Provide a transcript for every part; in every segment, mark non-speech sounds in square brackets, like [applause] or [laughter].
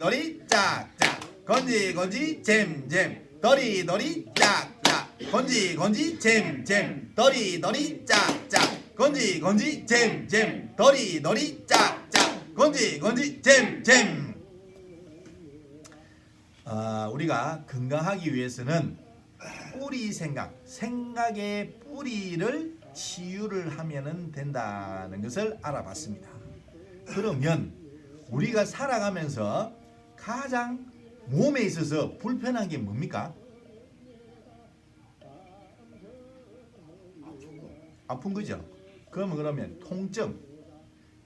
너리 짝짝 건지 건지 잼잼. 너리 너리 짝짝 건지 건지 잼잼. 너리 너리 짝짝 건지 건지 잼잼. 너리 너리 짝짝 건지 건지 잼잼. 아, 우리가 건강하기 위해서는 뿌리 생각, 생각의 뿌리를 치유를 하면은 된다는 것을 알아봤습니다. 그러면 우리가 살아가면서 가장 몸에 있어서 불편한 게 뭡니까? 아픈 거죠. 그러면 그러면 통증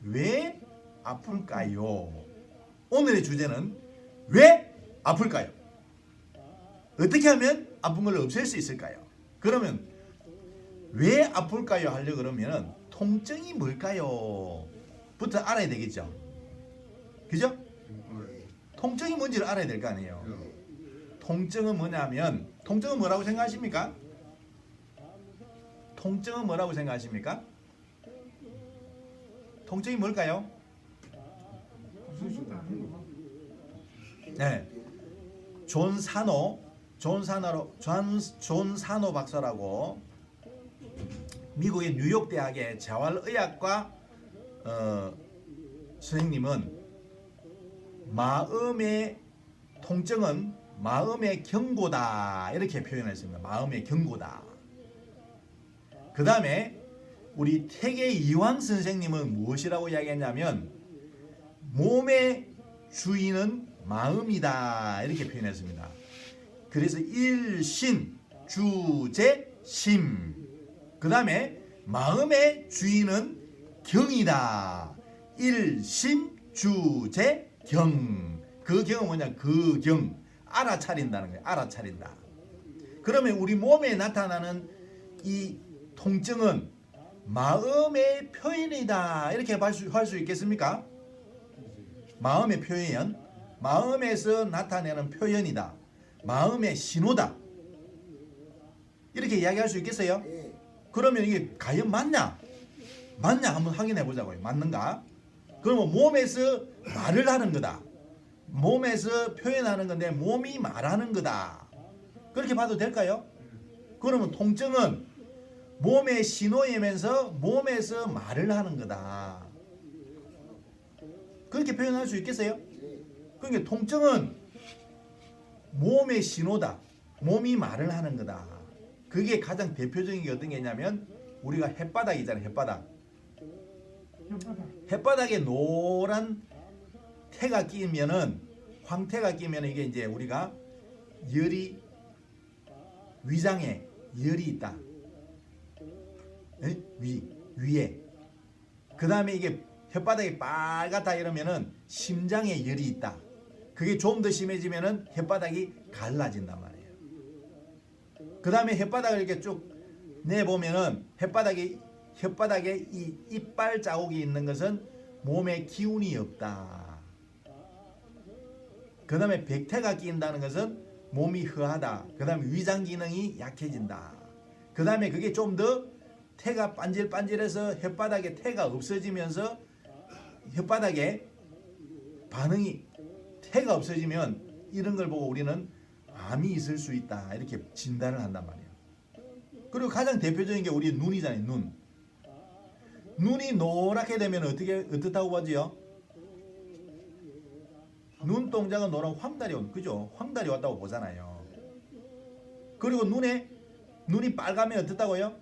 왜 아플까요? 오늘의 주제는 왜 아플까요? 어떻게 하면 아픈 걸 없앨 수 있을까요? 그러면 왜 아플까요? 하려 그러면은 통증이 뭘까요? 부터 알아야 되겠죠. 그죠? 통증이 뭔지를 알아야 될 거 아니에요. 통증은 뭐냐면 통증은 뭐라고 생각하십니까? 통증은 뭐라고 생각하십니까? 통증이 뭘까요? 네. 존 사노, 존 사노로 존, 존 사노 박사라고 미국의 뉴욕 대학의 재활의학과 어, 선생님은 마음의 통증은 마음의 경고다 이렇게 표현했습니다. 마음의 경고다. 그 다음에 우리 태계 이황 선생님은 무엇이라고 이야기했냐면 몸의 주인은 마음이다 이렇게 표현했습니다. 그래서 일신 주제 심. 그 다음에 마음의 주인은 경이다. 일심 주제 경. 그 경은 뭐냐? 그 경. 알아차린다는 거예요. 알아차린다. 그러면 우리 몸에 나타나는 이 통증은 마음의 표현이다. 이렇게 할 수 있겠습니까? 마음의 표현. 마음에서 나타내는 표현이다. 마음의 신호다. 이렇게 이야기할 수 있겠어요? 그러면 이게 과연 맞냐? 맞냐? 한번 확인해 보자고요. 맞는가? 그러면 몸에서 말을 하는 거다. 몸에서 표현하는 건데 몸이 말하는 거다. 그렇게 봐도 될까요? 그러면 통증은 몸의 신호이면서 몸에서 말을 하는 거다. 그렇게 표현할 수 있겠어요? 그러니까 통증은 몸의 신호다. 몸이 말을 하는 거다. 그게 가장 대표적인 게 어떤 게냐면 우리가 햇바닥이잖아요. 햇바닥. 햇바닥에 노란 태가 끼면은 황태가 끼면 이게 이제 우리가 열이 위장에 열이 있다. 에? 위 위에. 그 다음에 이게 햇바닥이 빨갛다 이러면은 심장에 열이 있다. 그게 좀 더 심해지면은 햇바닥이 갈라진단 말이에요. 그 다음에 햇바닥을 이렇게 쭉 내보면은 햇바닥이 혓바닥에 이 이빨 자국이 있는 것은 몸에 기운이 없다. 그 다음에 백태가 끼인다는 것은 몸이 허하다. 그 다음에 위장 기능이 약해진다. 그 다음에 그게 좀 더 태가 반질반질해서 혓바닥에 태가 없어지면서 혓바닥에 반응이 태가 없어지면 이런 걸 보고 우리는 암이 있을 수 있다. 이렇게 진단을 한단 말이에요. 그리고 가장 대표적인 게 우리 눈이잖아요. 눈. 눈이 노랗게 되면 어떻게 어떻다고 보지요? 눈동자가 노란 황달이 온 그죠? 황달이 왔다고 보잖아요. 그리고 눈에 눈이 빨가면 어떻다고요?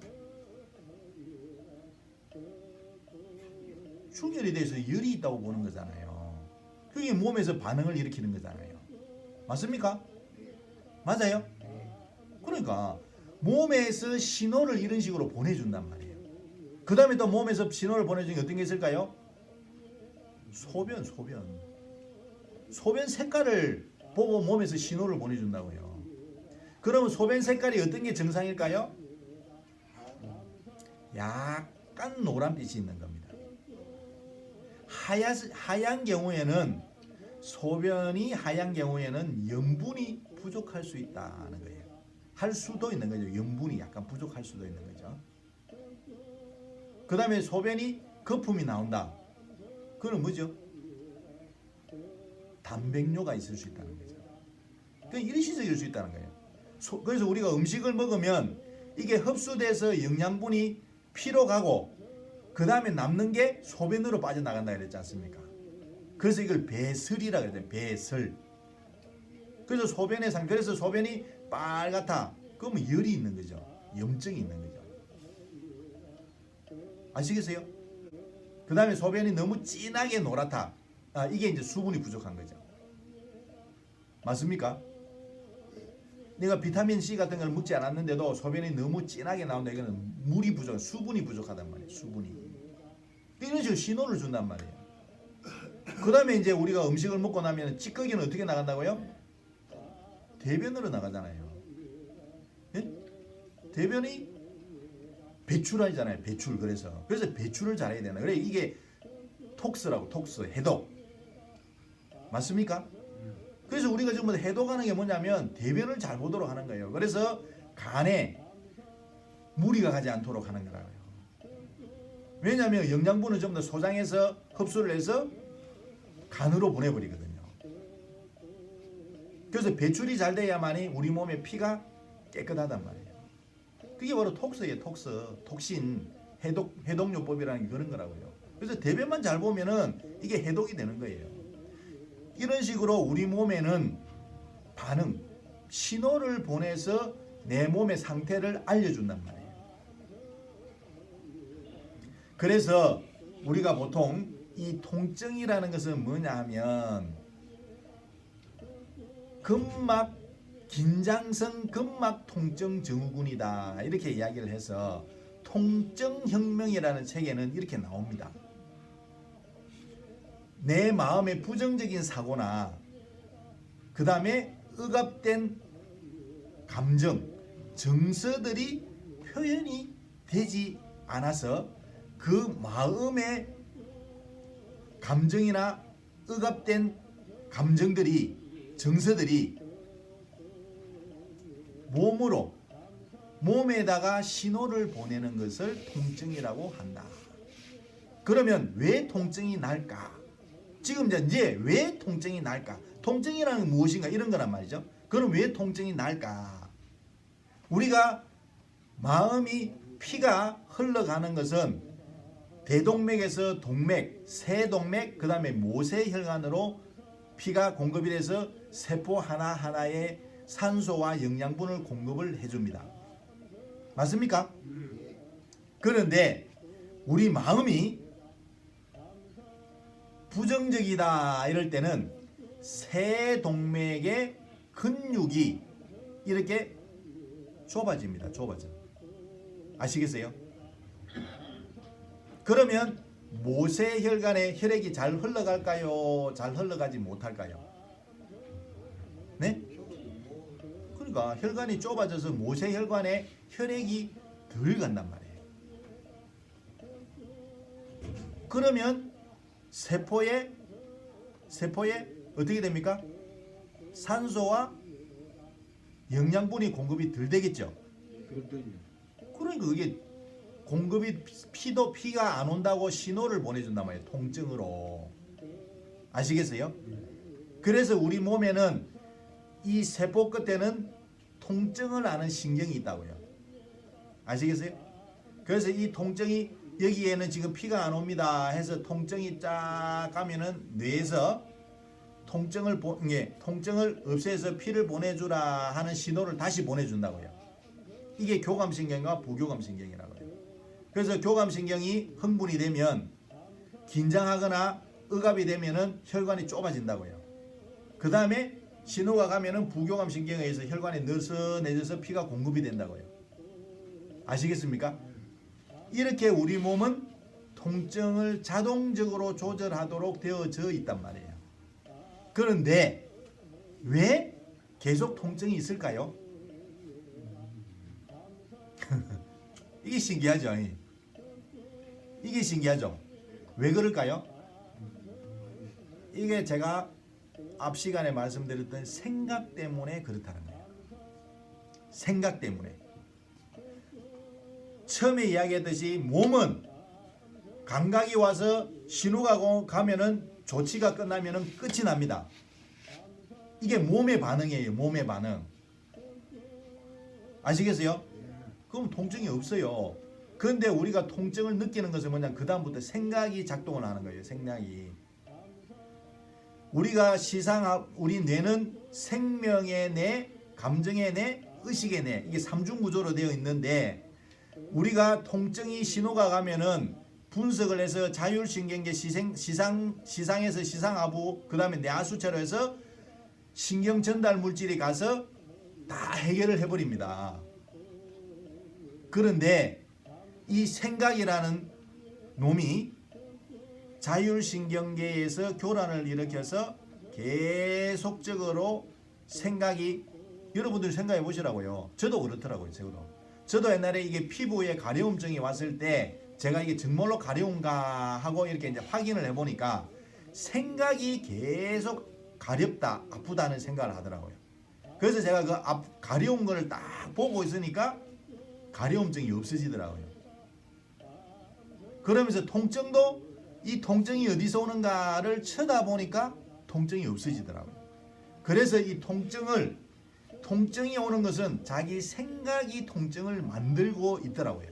충혈이 돼서 열이 있다고 보는 거잖아요. 그게 몸에서 반응을 일으키는 거잖아요. 맞습니까? 맞아요? 그러니까 몸에서 신호를 이런 식으로 보내준단 말이에요. 그 다음에 또 몸에서 신호를 보내주는 게 어떤 게 있을까요? 소변, 소변. 소변 색깔을 보고 몸에서 신호를 보내준다고요. 그러면 소변 색깔이 어떤 게 정상일까요? 약간 노란빛이 있는 겁니다. 하얀, 하얀 경우에는 소변이 하얀 경우에는 염분이 부족할 수 있다는 거예요. 할 수도 있는 거죠. 염분이 약간 부족할 수도 있는 거죠. 그 다음에 소변이 거품이 나온다. 그건 뭐죠? 단백뇨가 있을 수 있다는 거죠. 그 일시적일 수 있다는 거예요. 소- 그래서 우리가 음식을 먹으면 이게 흡수돼서 영양분이 피로 가고 그 다음에 남는 게 소변으로 빠져나간다 그랬지 않습니까? 그래서 이걸 배설이라 그래요. 배설. 그래서 소변의 상 그래서 소변이 빨갛다. 그러면 열이 있는 거죠. 염증이 있는 거죠. 아시겠어요? 그 다음에 소변이 너무 진하게 노랗다. 아, 이게 이제 수분이 부족한 거죠. 맞습니까? 내가 비타민 C 같은 걸 먹지 않았는데도 소변이 너무 진하게 나온다. 이거는 물이 부족, 수분이 부족하단 말이에요. 수분이. 이런 식으로 신호를 준단 말이에요. 그 다음에 이제 우리가 음식을 먹고 나면 찌꺼기는 어떻게 나간다고요? 대변으로 나가잖아요. 예? 대변이 배출하잖아요. 배출 그래서 그래서 배출을 잘해야 되나. 그래 이게 톡스라고 톡스 해독 맞습니까? 그래서 우리가 지금 해독하는 게 뭐냐면 대변을 잘 보도록 하는 거예요. 그래서 간에 무리가 가지 않도록 하는 거라고요. 왜냐하면 영양분을 전부 다 소장해서 흡수를 해서 간으로 보내버리거든요. 그래서 배출이 잘 돼야만이 우리 몸의 피가 깨끗하단 말이에요. 그게 바로 톡스예요, 톡스. 톡신, 해독, 해독요법이라는 게 그런 거라고요. 그래서 대변만 잘 보면은 이게 해독이 되는 거예요. 이런 식으로 우리 몸에는 반응, 신호를 보내서 내 몸의 상태를 알려준단 말이에요. 그래서 우리가 보통 이 통증이라는 것은 뭐냐 하면 근막 긴장성 근막 통증 증후군이다 이렇게 이야기를 해서 통증 혁명이라는 책에는 이렇게 나옵니다. 내 마음의 부정적인 사고나 그 다음에 억압된 감정, 정서들이 표현이 되지 않아서 그 마음의 감정이나 억압된 감정들이 정서들이 몸으로 몸에다가 신호를 보내는 것을 통증이라고 한다. 그러면 왜 통증이 날까? 지금 이제- 이제 왜 통증이 날까? 통증이라는 건 무엇인가 이런 거란 말이죠. 그럼 왜 통증이 날까? 우리가 마음이 피가 흘러가는 것은 대동맥에서 동맥, 세동맥, 그 다음에 모세혈관으로 피가 공급이 돼서 세포 하나하나에 산소와 영양분을 공급을 해줍니다. 맞습니까? 그런데 우리 마음이 부정적이다 이럴 때는 세동맥의 근육이 이렇게 좁아집니다. 좁아져. 아시겠어요? 그러면 모세혈관에 혈액이 잘 흘러갈까요? 잘 흘러가지 못할까요? 네? 그러니까 혈관이 좁아져서 모세혈관에 혈액이 덜 간단 말이에요. 그러면 세포에 세포에 어떻게 됩니까? 산소와 영양분이 공급이 덜 되겠죠. 그러니까 그게 공급이 피도 피가 안 온다고 신호를 보내준단 말이에요. 통증으로 아시겠어요? 그래서 우리 몸에는 이 세포 끝에는 통증을 아는 신경이 있다고요. 아시겠어요? 그래서 이 통증이 여기에는 지금 피가 안 옵니다 해서 통증이 쫙 가면은 뇌에서 통증을 보, 예, 통증을 없애서 피를 보내주라 하는 신호를 다시 보내준다고요. 이게 교감신경과 부교감신경이라고 해요. 그래서 교감신경이 흥분이 되면 긴장하거나 억압이 되면은 혈관이 좁아진다고요. 그 다음에 신호가 가면은 부교감신경에 의해서 혈관이 느슨해져서 피가 공급이 된다고요. 아시겠습니까? 이렇게 우리 몸은 통증을 자동적으로 조절하도록 되어져 있단 말이에요. 그런데 왜 계속 통증이 있을까요? [laughs] 이게 신기하죠. 이. 이게 신기하죠. 왜 그럴까요? 이게 제가 앞 시간에 말씀드렸던 생각 때문에 그렇다는 거예요. 생각 때문에. 처음에 이야기했듯이 몸은 감각이 와서 신호가 고- 가면은 조치가 끝나면은 끝이 납니다. 이게 몸의 반응이에요. 몸의 반응. 아시겠어요? 그럼 통증이 없어요. 그런데 우리가 통증을 느끼는 것은 뭐냐? 그 다음부터 생각이 작동을 하는 거예요. 생각이. 우리가 시상 우리 뇌는 생명의 뇌, 감정의 뇌, 의식의 뇌 이게 삼중 구조로 되어 있는데 우리가 통증이 신호가 가면은 분석을 해서 자율신경계 시생, 시상 시상에서 시상하부 그 다음에 뇌하수체로 해서 신경 전달 물질이 가서 다 해결을 해버립니다. 그런데 이 생각이라는 놈이 자율신경계에서 교란을 일으켜서 계속적으로 생각이 여러분들 생각해 보시라고요. 저도 그렇더라고요. 저도. 저도 옛날에 이게 피부에 가려움증이 왔을 때 제가 이게 정말로 가려운가 하고 이렇게 이제 확인을 해 보니까 생각이 계속 가렵다, 아프다는 생각을 하더라고요. 그래서 제가 그 앞, 가려운 거를 딱 보고 있으니까 가려움증이 없어지더라고요. 그러면서 통증도 이 통증이 어디서 오는가를 쳐다보니까 통증이 없어지더라고요. 그래서 이 통증을 통증이 오는 것은 자기 생각이 통증을 만들고 있더라고요.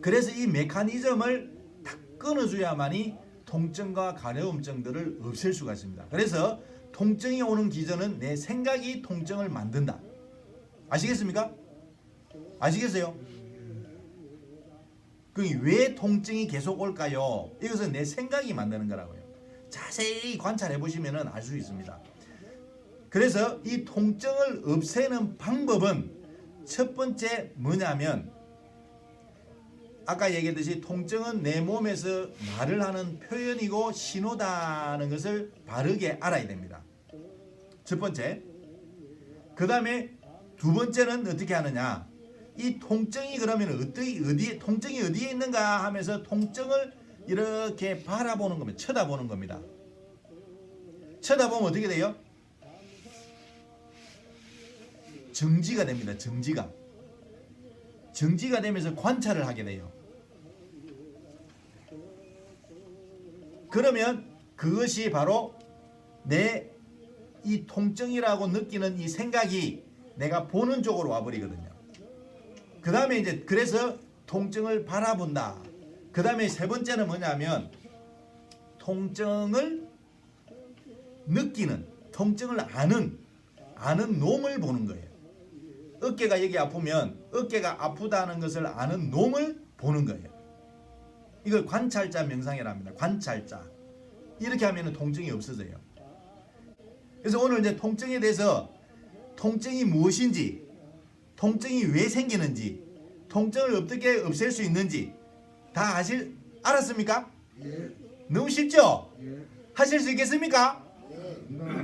그래서 이 메커니즘을 딱 끊어줘야만이 통증과 가려움증들을 없앨 수가 있습니다. 그래서 통증이 오는 기전은 내 생각이 통증을 만든다. 아시겠습니까? 아시겠어요? 그왜 통증이 계속 올까요? 이것은 내 생각이 만드는 거라고요. 자세히 관찰해 보시면 알 수 있습니다. 그래서 이 통증을 없애는 방법은 첫 번째 뭐냐면 아까 얘기했듯이 통증은 내 몸에서 말을 하는 표현이고 신호다는 것을 바르게 알아야 됩니다. 첫 번째. 그 다음에 두 번째는 어떻게 하느냐. 이 통증이 그러면 어디 어디에 통증이 어디에 있는가 하면서 통증을 이렇게 바라보는 겁니다. 쳐다보는 겁니다. 쳐다보면 어떻게 돼요? 정지가 됩니다. 정지가. 정지가 되면서 관찰을 하게 돼요. 그러면 그것이 바로 내 이 통증이라고 느끼는 이 생각이 내가 보는 쪽으로 와버리거든요. 그 다음에 이제 그래서 통증을 바라본다. 그 다음에 세 번째는 뭐냐면 통증을 느끼는, 통증을 아는, 아는 놈을 보는 거예요. 어깨가 여기 아프면 어깨가 아프다는 것을 아는 놈을 보는 거예요. 이걸 관찰자 명상이랍니다. 관찰자. 이렇게 하면 통증이 없어져요. 그래서 오늘 이제 통증에 대해서 통증이 무엇인지, 통증이 왜 생기는지, 통증을 어떻게 없앨 수 있는지 다 아실 알았습니까? 너무 쉽죠? 하실 수 있겠습니까?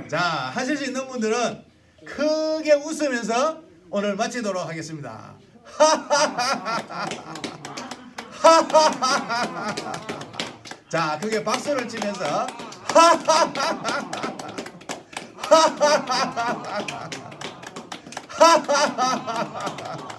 자, 하실 수 있는 분들은 크게 웃으면서 오늘 마치도록 하겠습니다. [laughs] 자, 크게 박수를 치면서 [laughs]